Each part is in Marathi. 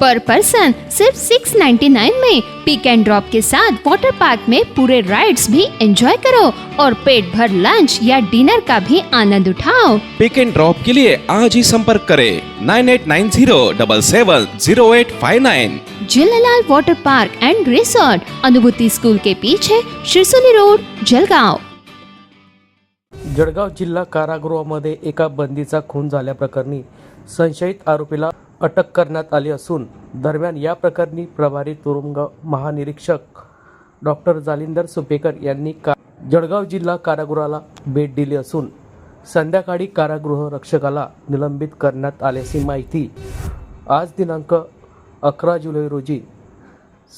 पर पर्सन सिर्फ 699 में पिक एंड ड्रॉप के साथ वाटर पार्क में पूरे राइड्स भी एंजॉय करो और पेट भर लंच या डिनर का भी आनंद उठाओ। पिक एंड ड्रॉप के लिए आज ही संपर्क करें nine eight nine zero double seven zero eight five nine Jhulelal water park and resort Anubhuti school के पीछे शिरसोली रोड जलगांव। जळगाव जिल्हा कारागृहामध्ये एका बंदीचा खून झाल्याप्रकरणी संशयित आरोपीला अटक करण्यात आली असून दरम्यान या प्रकरणी प्रभारी तुरुंग महानिरीक्षक डॉक्टर जालिंदर सुपेकर यांनी का जळगाव जिल्हा कारागृहाला भेट दिली असून संध्याकाळी कारागृह रक्षकाला निलंबित करण्यात आल्याची माहिती आज दिनांक अकरा जुलै रोजी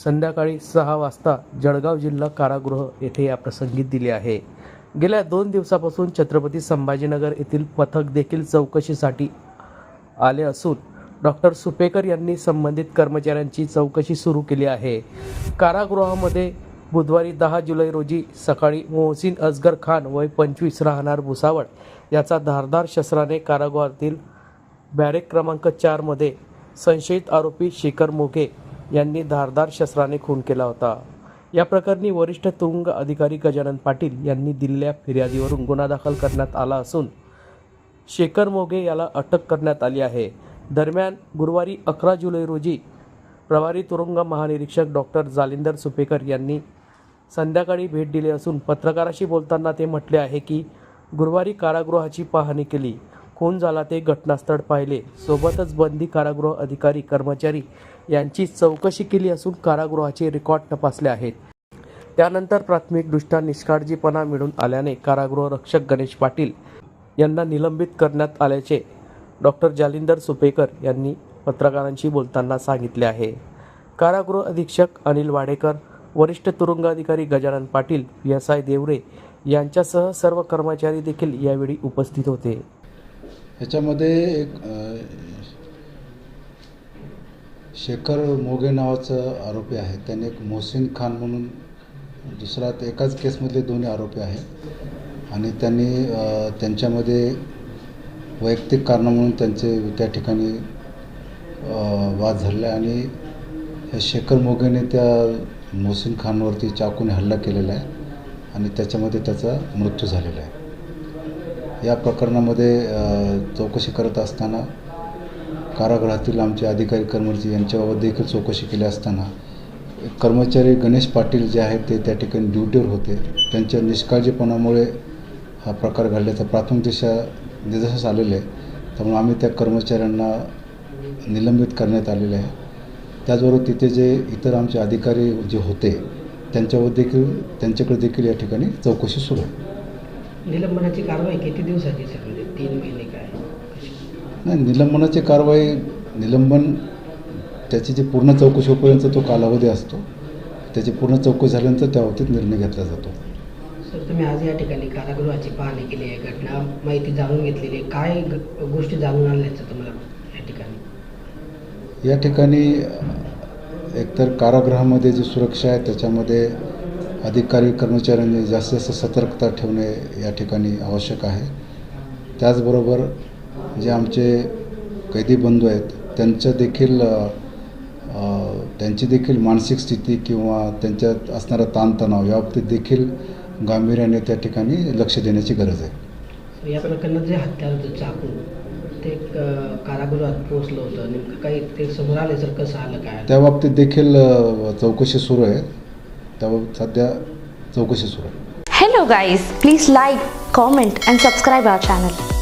संध्याकाळी सहा वाजता जळगाव जिल्हा कारागृह येथे या प्रसंगी दिली आहे. गेल्या दोन दिवसापासून छत्रपती संभाजीनगर येथील पथक देखील चौकशीसाठी आले असून डॉक्टर सुपेकर यांनी संबंधित कर्मचाऱ्यांची चौकशी सुरू केली आहे. कारागृहामध्ये बुधवारी दहा जुलै रोजी सकाळी मोहसिन अजगर खान वय पंचवीस राहणार भुसावळ याचा धारदार शस्त्राने कारागृहातील बॅरेक क्रमांक चारमध्ये संशयित आरोपी शेखर मोघे यांनी धारदार शस्त्राने खून केला होता. या प्रकरणी वरिष्ठ तुरुंग अधिकारी गजानन पाटील यांनी दिलेल्या फिर्यादीवरून गुन्हा दाखल करण्यात आला असून शेखर मोघे याला अटक करण्यात आली आहे. दरम्यान गुरुवारी अकरा जुलै रोजी प्रभारी तुरुंग महानिरीक्षक डॉक्टर जालिंदर सुपेकर यांनी संध्याकाळी भेट दिली असून पत्रकाराशी बोलताना ते म्हटले आहे की गुरुवारी कारागृहाची पाहणी केली. खून झाला ते घटनास्थळ पाहिले. सोबतच बंदी कारागृह अधिकारी कर्मचारी यांची चौकशी केली असून कारागृहाचे रेकॉर्ड तपासले आहेत. त्यानंतर प्राथमिकदृष्ट्या निष्काळजीपणा मिळून आल्याने कारागृह रक्षक गणेश पाटील यांना निलंबित करण्यात आल्याचे डॉक्टर जालिंदर सुपेकर यांनी पत्रकारांशी बोलताना सांगितले आहे. कारागृह अधीक्षक अनिल वाडेकर वरिष्ठ तुरुंग अधिकारी गजानन पाटील एस आय देवरे यांच्यासह सर्व कर्मचारी देखील यावेळी उपस्थित होते. ह्याच्यामध्ये एक शेखर मोगे नावाचं आरोपी आहे. त्याने एक मोहसिन खान म्हणून दुसरा ते एकाच केसमधले दोन्ही आरोपी आहेत आणि त्यांनी त्यांच्यामध्ये वैयक्तिक कारणं म्हणून त्यांचे त्या ठिकाणी वाद वाद झाले आणि शेखर मोगेने त्या मोहसिन खानवरती चाकूने हल्ला केलेला आहे आणि त्याच्यामध्ये त्याचा मृत्यू झालेला आहे. या प्रकरणामध्ये चौकशी करत असताना कारागृहातील आमचे अधिकारी कर्मचारी यांच्याबाबत देखील चौकशी केली असताना कर्मचारी गणेश पाटील जे आहेत ते त्या ठिकाणी ड्युटीवर होते. त्यांच्या निष्काळजीपणामुळे हा प्रकार घडल्याचा प्राथमिक दिशा निदर्शनास आलेलं आहे त्यामुळे आम्ही त्या कर्मचाऱ्यांना निलंबित करण्यात आलेले आहे. त्याचबरोबर तिथे जे इतर आमचे अधिकारी जे होते त्यांच्यावर देखील त्यांच्याकडे देखील या ठिकाणी चौकशी सुरू आहे. निलंबनाची कारवाई किती दिवसाची म्हणजे तीन महिने काय? नाही निलंबनाची कारवाई निलंबन त्याची जी पूर्ण चौकशी होईपर्यंत तो कालावधी असतो. त्याची पूर्ण चौकशी झाल्यानंतर त्या बाबतीत निर्णय घेतला जातो. सर तुम्ही आज या ठिकाणी कारागृहाची पाहणी केली आहे घटना माहिती जाणून घेतलेली आहे. काय गोष्टी जाणून आल्याचं तुम्हाला या ठिकाणी? या ठिकाणी एकतर कारागृहामध्ये जी सुरक्षा आहे त्याच्यामध्ये अधिकारी कर्मचाऱ्यांनी जास्तीत जास्त सतर्कता ठेवणे या ठिकाणी आवश्यक आहे. त्याचबरोबर जे आमचे कैदी बंधू आहेत त्यांचं देखील त्यांची देखील मानसिक स्थिती किंवा त्यांच्यात असणारा ताणतणाव याबाबतीत देखील गांभीर्याने त्या ठिकाणी लक्ष देण्याची गरज आहे. या प्रकरणात जे हत्यार होतं चाकू ते कारागृहात पोहोचलं होतं. नेमकं काही ते समोर आले सर कसं आलं काय? त्या बाबतीत देखील चौकशी सुरू आहे. त्याबाबत सध्या चौकशी सुरू आहे. Hello guys, please like, comment and subscribe our channel.